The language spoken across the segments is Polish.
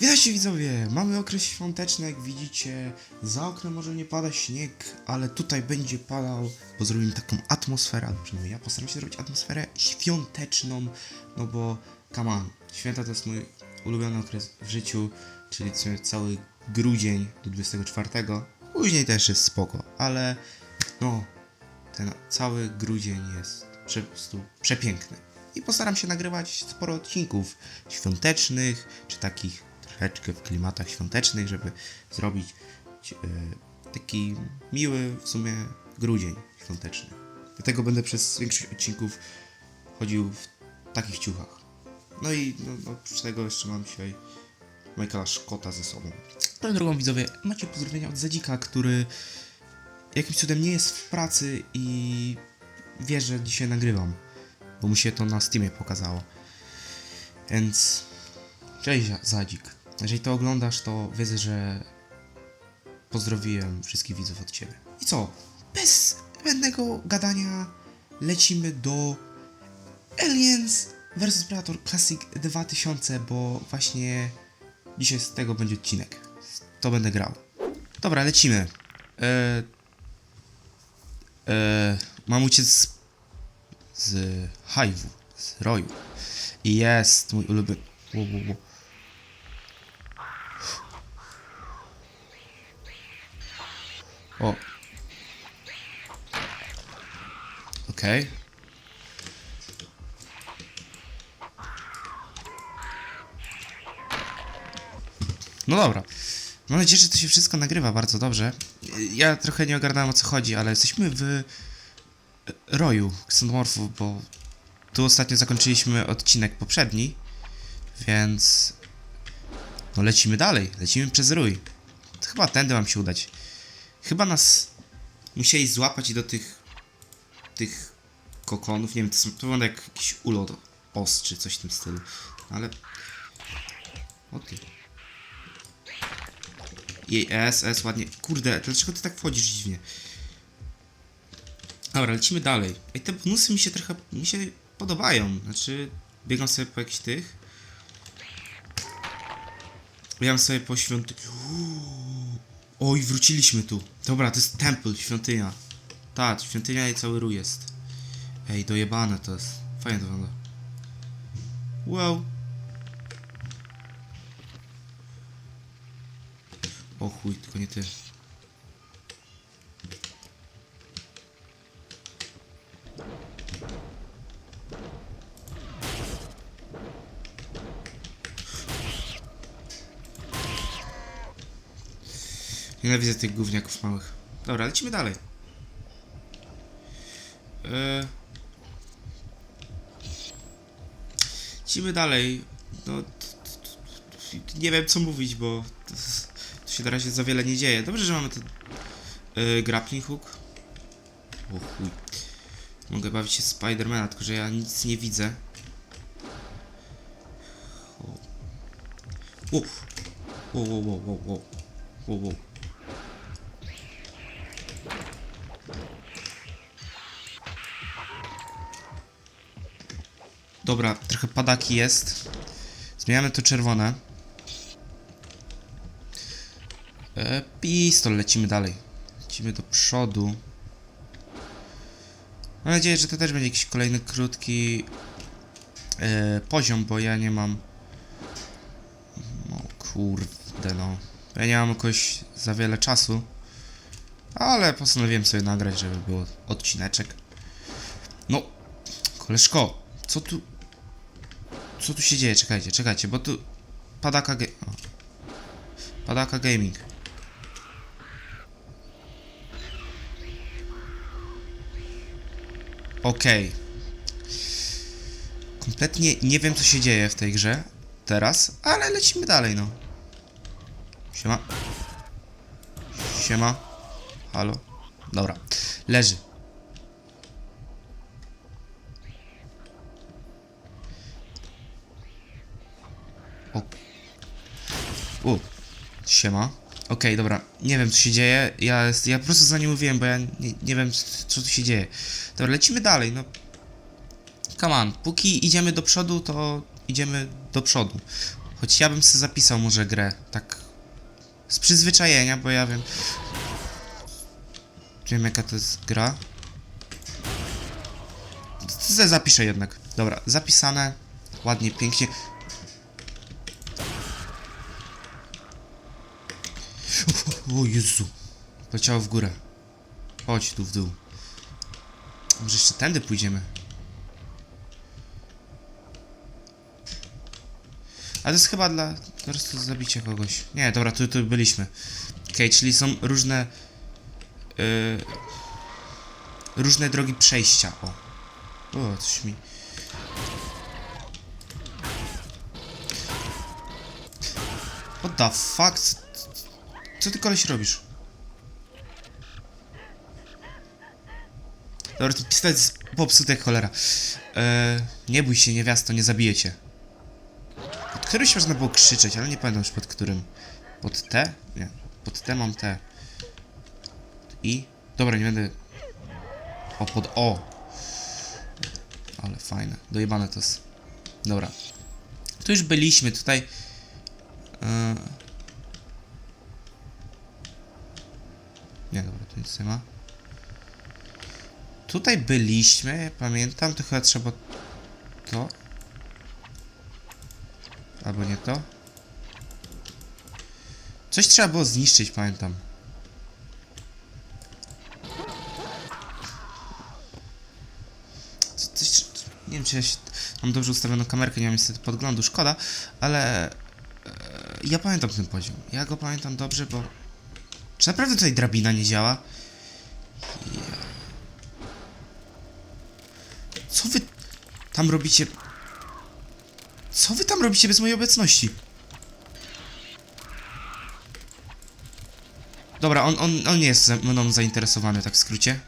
Witajcie widzowie, mamy okres świąteczny, jak widzicie, za oknem może nie pada śnieg, ale tutaj będzie padał, bo zrobimy taką atmosferę, przynajmniej ja postaram się zrobić atmosferę świąteczną, no bo, come on, święta to jest mój ulubiony okres w życiu, czyli cały grudzień do 24, później też jest spoko, ale no, ten cały grudzień jest po prostu przepiękny. I postaram się nagrywać sporo odcinków świątecznych, czy takich troszeczkę w klimatach świątecznych, żeby zrobić e, taki miły w sumie grudzień świąteczny. Dlatego będę przez większość odcinków chodził w takich ciuchach. No i no, no, oprócz tego jeszcze mam dzisiaj Michaela Scotta ze sobą. Tą drogą widzowie, macie pozdrowienia od Zadzika, który jakimś cudem nie jest w pracy i wie, że dzisiaj nagrywam, bo mu się to na Steamie pokazało. Więc cześć Zadzik. Jeżeli to oglądasz, to wiedzę, że pozdrowiłem wszystkich widzów od ciebie. I co? Bez zbędnego gadania lecimy do Aliens vs Predator Classic 2000, bo właśnie dzisiaj z tego będzie odcinek. To będę grał. Dobra, lecimy. Eee, e, mam uciec z, z Hive'u, z Roju. I jest mój ulubiony... O. Okej. No dobra. Mam nadzieję, że to się wszystko nagrywa bardzo dobrze. Ja trochę nie ogarnąłem o co chodzi, ale jesteśmy w roju ksenomorfów, bo tu ostatnio zakończyliśmy odcinek poprzedni, więc no lecimy dalej, lecimy przez rój. To chyba tędy mam się udać. Chyba nas musieli złapać i do tych tych kokonów, nie wiem, to, są, to wygląda jak jakiś ulot os czy coś w tym stylu, ale o ty. Jej, S, S, ładnie. Kurde, dlaczego ty tak wchodzisz dziwnie? Dobra, lecimy dalej. Ej, te bonusy mi się trochę, mi się podobają. Znaczy, biegam sobie po jakichś tych. Biegam sobie po świątyni. Oj, wróciliśmy tu. Dobra, to jest temple, świątynia. Tak, świątynia i cały rój jest. Ej, dojebane to jest. Fajnie to wygląda. Wow. O chuj, tylko nie ty. Nienawidzę tych gówniaków małych. Dobra, lecimy dalej. Eee... Lecimy dalej. No, nie wiem co mówić, bo to się na razie za wiele nie dzieje. Dobrze, że mamy ten yy, grappling hook. O chuj. Mogę bawić się Spidermana, tylko że ja nic nie widzę. O. Wow. Wow, wow, wow, wow, wow. Wow, Dobra, trochę padaki jest. Zmieniamy to czerwone. E, pistol, lecimy dalej. Lecimy do przodu. Mam nadzieję, że to też będzie jakiś kolejny krótki e, poziom, bo ja nie mam. No kurde, no. Ja nie mam jakoś za wiele czasu. Ale postanowiłem sobie nagrać, żeby było odcineczek. No, koleżko, co tu. Co tu się dzieje? Czekajcie, czekajcie, bo tu. Padaka ge... o. Padaka Gaming. Okej. Kompletnie nie wiem, co się dzieje w tej grze teraz, ale lecimy dalej, no. Siema. Siema. Halo. Dobra. Leży. U. Siema. Okej, dobra. Nie wiem, co się dzieje. Ja, ja po prostu za nie mówiłem, bo ja nie, nie wiem, co tu się dzieje. Dobra, lecimy dalej, no. Come on. Póki idziemy do przodu, to idziemy do przodu. Choć ja bym sobie zapisał może grę, tak z przyzwyczajenia, bo ja wiem... Wiem jaka to jest gra. Zapiszę jednak. Dobra, zapisane. Ładnie, pięknie. O, Jezu. Leciało w górę. Chodź tu w dół. Może jeszcze tędy pójdziemy. Ale to jest chyba dla po prostu zabicia kogoś. Nie, dobra, tu, tu byliśmy. Okej, czyli są różne... Yy, różne drogi przejścia. O. O, coś mi... What the fuck? Co- ty koleś robisz? Dobra, to pistolet jest popsuty jak cholera. Eee, nie bój się, niewiasto, nie zabiję cię. Pod którymś można było krzyczeć, ale nie pamiętam już pod którym. Pod T? Nie. Pod T mam T. I? Dobra, nie będę... O, pod O. Ale fajne. Dojebane to jest. Dobra. Tu już byliśmy, tutaj... Eee... ma. Tutaj byliśmy, pamiętam, to chyba trzeba to. Albo nie to. Coś trzeba było zniszczyć, pamiętam. Co- Coś, nie wiem, czy ja się, mam dobrze ustawioną kamerkę, nie mam niestety podglądu, szkoda, ale e, ja pamiętam ten poziom. Ja go pamiętam dobrze, bo... Czy naprawdę tutaj drabina nie działa? Co wy tam robicie? Co wy tam robicie bez mojej obecności? Dobra, on, on, on nie jest ze mną zainteresowany, tak w skrócie.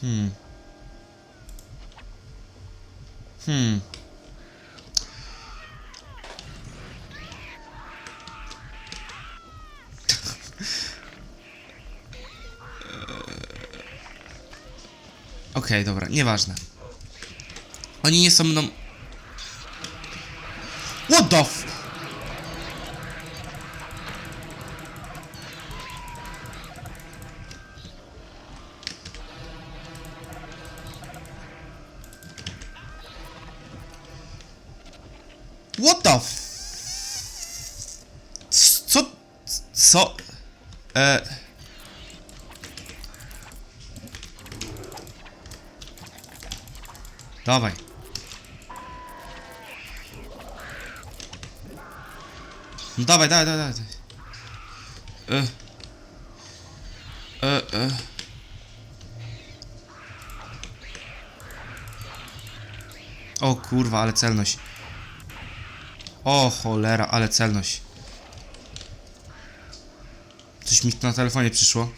Hmm. Hmm. Okej, dobra, nieważne. Oni nie są mną... What the f... What the f... Co... Co... E... Dawaj. No dawaj, dawaj, dawaj, dawaj. E. E, e. O kurwa, ale celność. O cholera, ale celność. Coś mi na telefonie przyszło.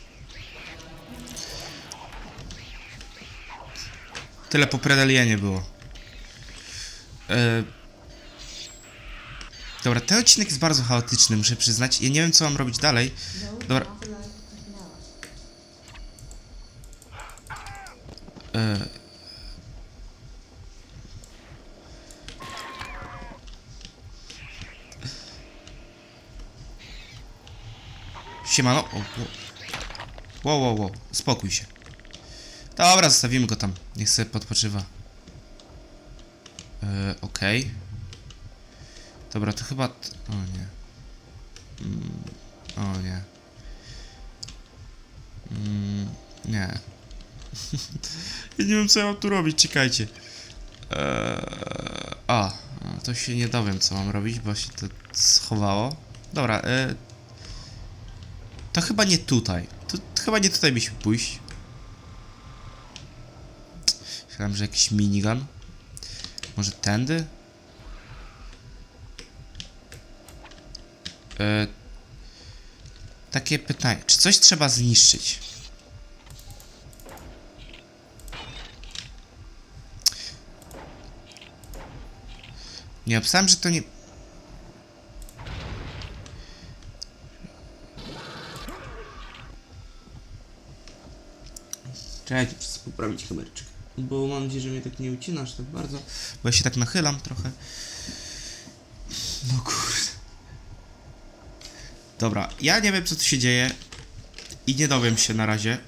Tyle po predalienie było. E... Dobra, ten odcinek jest bardzo chaotyczny, muszę przyznać. Ja nie wiem, co mam robić dalej. Dobra. E... Siemano. O, o. Wow, wow, wow. Spokój się. Dobra, zostawimy go tam. Niech sobie podpoczywa. E, Okej. Dobra, to chyba... O nie. Mm, o nie. Mm, nie. ja nie wiem, co ja mam tu robić, czekajcie. Eee, a, to się nie dowiem, co mam robić, bo się to schowało. Dobra, e, to chyba nie tutaj. To, to chyba nie tutaj byśmy pójść. Myślałem, że jakiś minigun. Może tędy? E, takie pytanie. Czy coś trzeba zniszczyć? Nie obstałem, że to nie... Czekajcie, poprawić kamereczkę. Bo mam nadzieję, że mnie tak nie ucinasz tak bardzo, bo ja się tak nachylam trochę. No kurde. Dobra, ja nie wiem co tu się dzieje i nie dowiem się na razie,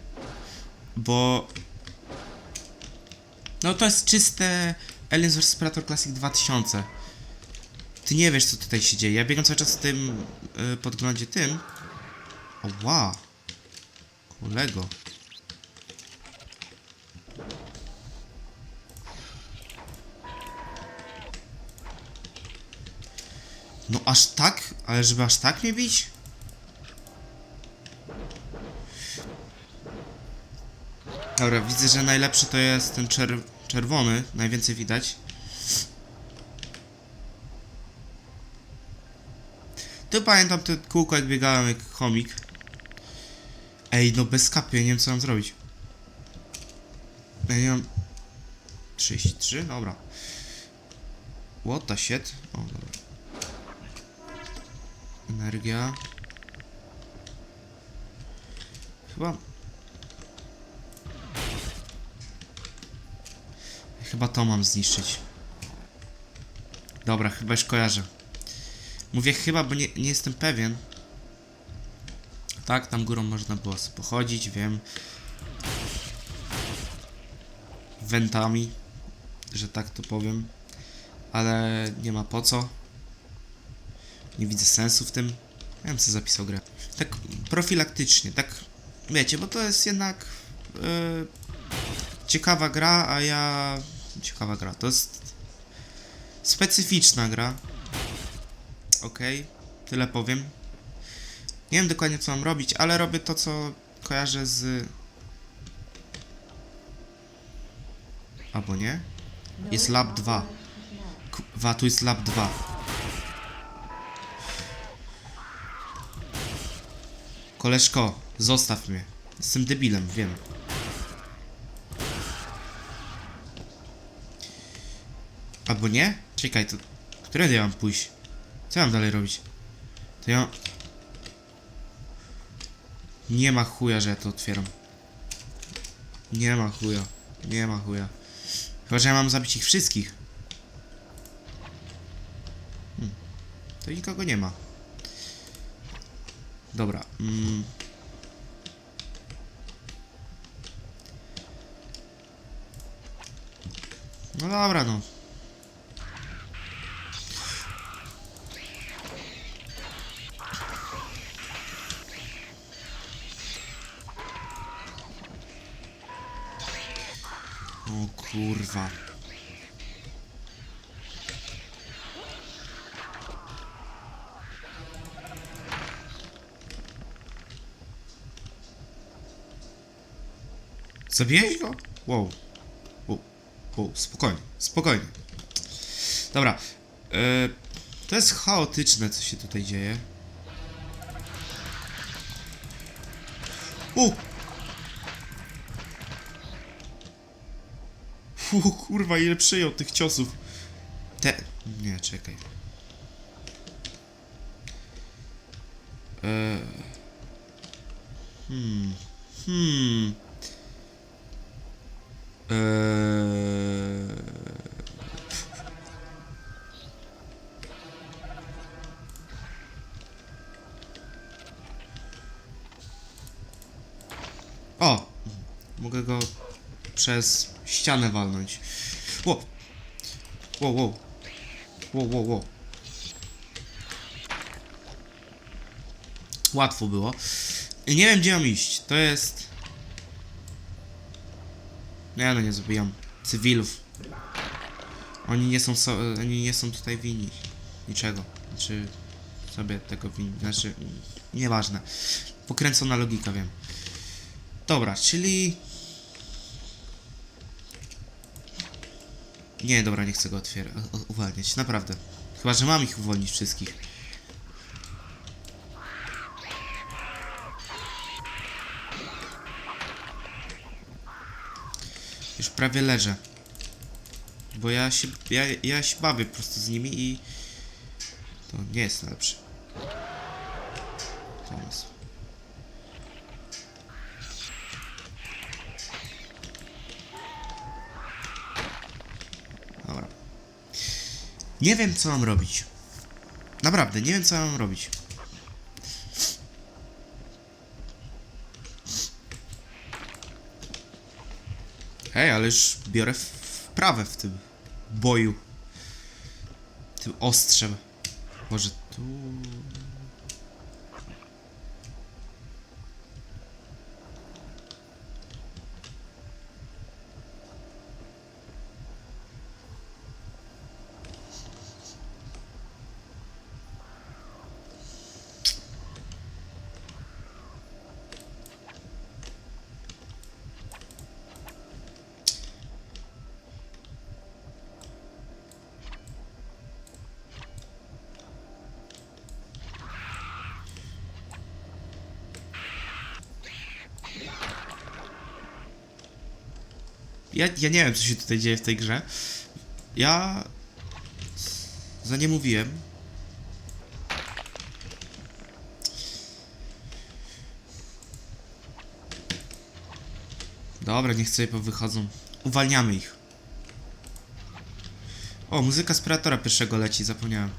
bo no to jest czyste Aliens vs Predator Classic 2000. Ty nie wiesz co tutaj się dzieje. Ja biegam cały czas w tym y, podglądzie tym. O wow. Kolego. No aż tak? Ale żeby aż tak mnie bić? Dobra, widzę, że najlepszy to jest ten czer czerwony. Najwięcej widać. Tu pamiętam te kółko jak biegałem jak chomik. Ej, no bez kapy, ja nie wiem co mam zrobić. Ja nie mam... 33? Dobra. What the shit? O, dobra. Energia. Chyba... Chyba to mam zniszczyć. Dobra, chyba już kojarzę. Mówię chyba, bo nie, nie jestem pewien. Tak, tam górą można było sobie pochodzić, wiem. Wentami, że tak to powiem. Ale nie ma po co. Nie widzę sensu w tym. Ja bym sobie zapisał grę. Tak profilaktycznie, tak wiecie, bo to jest jednak yy, ciekawa gra, a ja... Ciekawa gra, to jest specyficzna gra. Okej, tyle powiem. Nie wiem dokładnie co mam robić, ale robię to co kojarzę z... Albo nie? Jest lab 2. Kurwa, tu jest lab 2. Koleżko, zostaw mnie. Jestem debilem, wiem. Albo nie? Czekaj, to... Którędy ja mam pójść? Co ja mam dalej robić? To ja... Nie ma chuja, że ja to otwieram. Nie ma chuja. Nie ma chuja. Chyba, że ja mam zabić ich wszystkich. Hmm. To nikogo nie ma. Dobra. Mm. No dobra, no. Kurwa. Zabiłeś go? Wow. Wow. wow. Spokojnie, spokojnie. Dobra. E, to jest chaotyczne, co się tutaj dzieje. U! U, kurwa, ile przyjął tych ciosów. Te... Nie, czekaj. Eee... Hmm... Hmm... Eee... O! Mogę go przez ścianę walnąć. Ło! Ło, ło. Ło, ło, ło. Łatwo było. Nie wiem gdzie mam iść. To jest... Nie no, nie zabijam. Cywilów. Oni nie są so, oni nie są tutaj winni. Niczego. Znaczy sobie tego winni. Znaczy, nieważne. Pokręcona logika, wiem. Dobra, czyli Nie, dobra, nie chcę go otwierać, uwalniać, naprawdę. Chyba, że mam ich uwolnić wszystkich. Prawie leżę. Bo ja się, ja, ja się bawię po prostu z nimi i... To nie jest najlepszy. Pomysł. Dobra. Nie wiem, co mam robić. Naprawdę, nie wiem, co mam robić. Hej, ale już biorę wprawę w tym boju. Tym ostrzem. Może tu... Ja, ja nie wiem, co się tutaj dzieje w tej grze. Ja... Za nie mówiłem. Dobra, niech sobie powychodzą. Uwalniamy ich. O, muzyka z Predatora pierwszego leci, zapomniałem.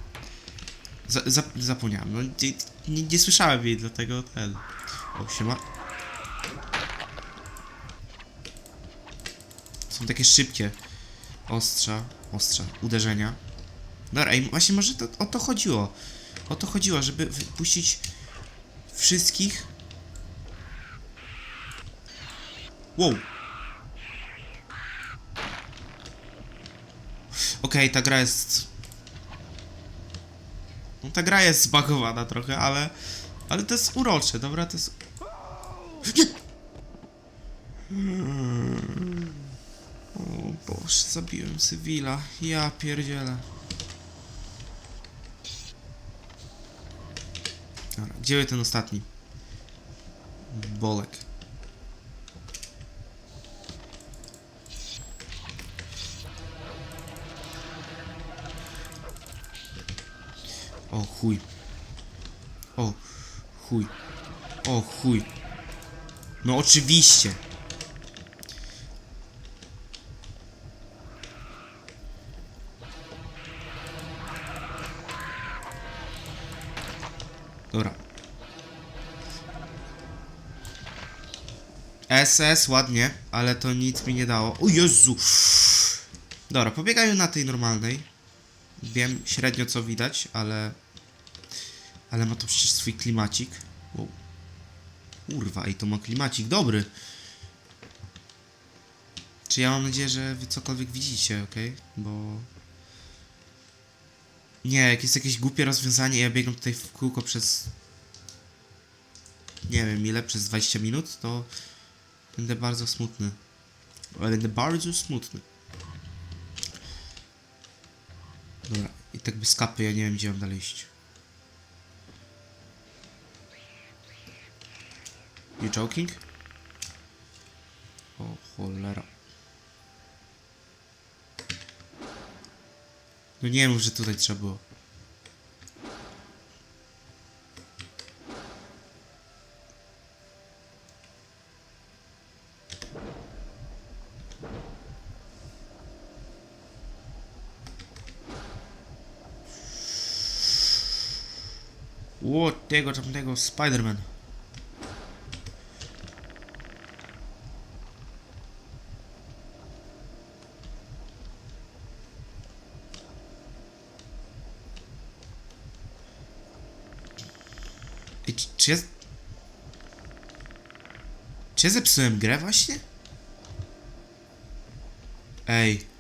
Za, za, zapomniałem, no nie, nie, nie słyszałem jej, dlatego ten... O, siema. Są takie szybkie ostrza, ostrza, uderzenia. Dobra, i właśnie może to, o to chodziło. O to chodziło, żeby wypuścić wszystkich. Wow. Okej, ta gra jest... No ta gra jest zbagowana trochę, ale... Ale to jest urocze, dobra? To jest... Nie! Boże, zabiłem cywila. Ja pierdzielę. Dobra, gdzie ten ostatni? Bolek. O chuj. O chuj. O chuj. No oczywiście. SS, ładnie, ale to nic mi nie dało. O Jezu! Dobra, pobiegają na tej normalnej. Wiem średnio co widać, ale... Ale ma to przecież swój klimacik. Wow. Kurwa, i to ma klimacik dobry. Czy ja mam nadzieję, że wy cokolwiek widzicie, ok? Bo... Nie, jak jest jakieś głupie rozwiązanie ja biegam tutaj w kółko przez... Nie wiem ile, przez 20 minut, to... Będę bardzo smutny. Będę bardzo smutny. Dobra, i tak bez kapy ja nie wiem gdzie mam dalej iść. You joking? O cholera. No nie mów, że tutaj trzeba było. Ło, tego tamtego Spiderman. Ej, czy, czy ja... Czy ja zepsułem grę właśnie? Ej.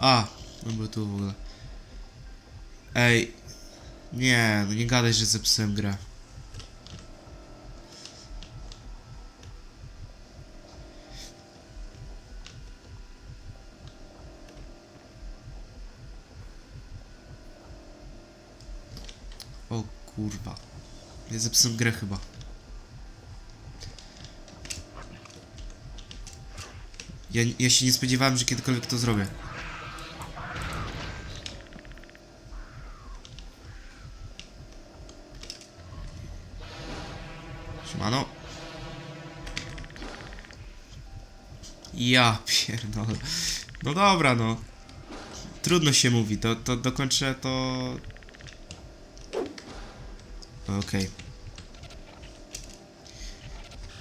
A, no bo tu w ogóle. Ej. Nie, no nie gadaj, że zepsułem grę. O kurwa. Ja zepsułem grę chyba. Ja, ja się nie spodziewałem, że kiedykolwiek to zrobię. Siemano. Ja pierdolę. No dobra, no. Trudno się mówi, to, to dokończę to... Okej.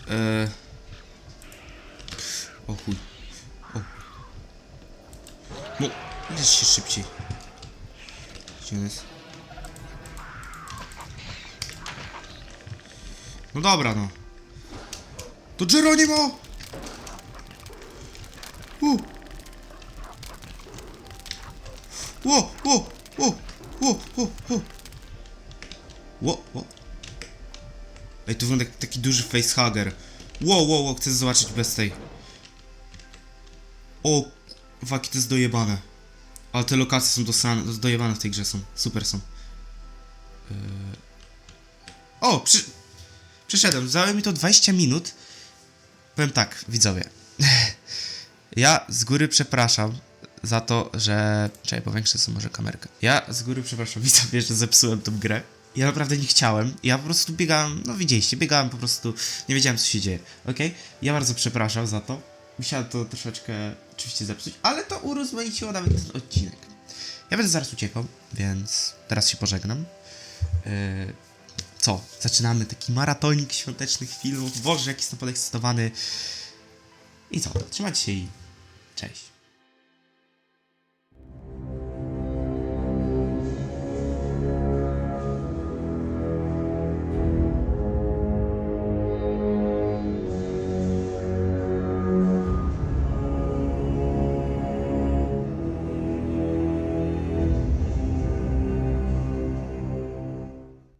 Eee... O chuj. O. No, się szybciej. Gdzie on jest? No dobra, no. To Geronimo! U! Ło, ło, ło, ło, ło, ło. Ło, ło. Ej, tu wygląda taki duży facehugger. Ło, ło, ło, chcę zobaczyć bez tej. O, waki, to jest dojebane. Ale te lokacje są dosrane, do- dojebane w tej grze są. Super są. Eee... O, przy... Przyszedłem, zajęło mi to 20 minut. Powiem tak, widzowie. Ja z góry przepraszam za to, że. Czekaj, powiększę sobie może kamerkę. Ja z góry przepraszam, widzowie, że zepsułem tą grę. Ja naprawdę nie chciałem. Ja po prostu biegałem, no widzieliście, biegałem po prostu, nie wiedziałem co się dzieje, okej? Ja bardzo przepraszam za to. Musiałem to troszeczkę oczywiście zepsuć, ale to urozmaiciło nawet ten odcinek. Ja będę zaraz uciekał, więc teraz się pożegnam. Yy, co? Zaczynamy taki maratonik świątecznych filmów. Boże, jaki jestem podekscytowany. I co? Trzymajcie się i cześć.